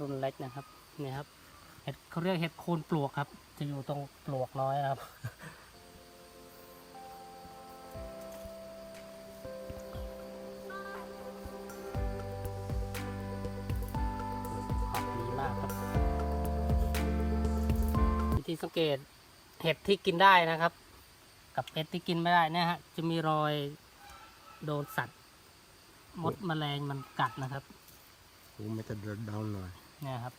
รุนเล็กนะครับนี่ครับเห็ดเขาเรียกเห็ดโคนปลวกครับ จะอยู่ตรงปลวกน้อยครับ ดีมากครับ วิธีสังเกตเห็ดที่กินได้นะครับ กับเห็ดที่กินไม่ได้นี่ฮะจะมีรอยโดนสัตว์มดแมลงมันกัดนะครับโอ้มันจะเดินดาวหน่อย เนี่ยครับ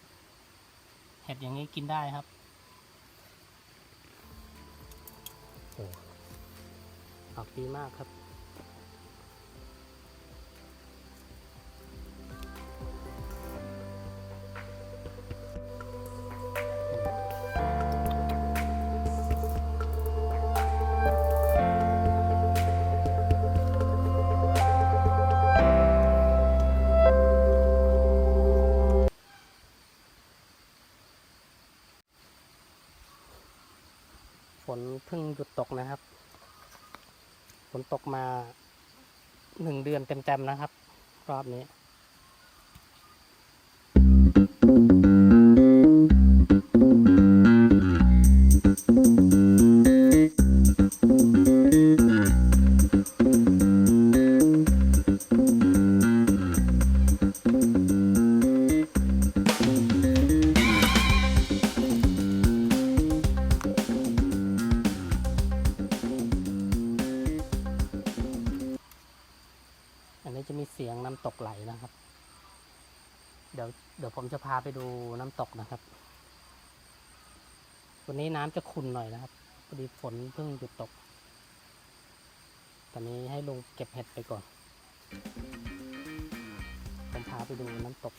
เห็ดอย่างนี้กินได้ครับโอ้ออกดีมากครับ ฝนเพิ่งหยุดตกนะครับ ฝนตกมาหนึ่งเดือนเต็มๆนะครับ รอบนี้ จะมีเสียงน้ำตกไหลนะครับ เดี๋ยวเดี๋ยวผมจะพาไปดูน้ำตกนะครับ วันนี้น้ำจะขุ่นหน่อยนะครับพอดีฝนเพิ่งหยุดตก ตอนนี้ให้ลุงเก็บเห็ดไปก่อน ผมพาไปดูน้ำตก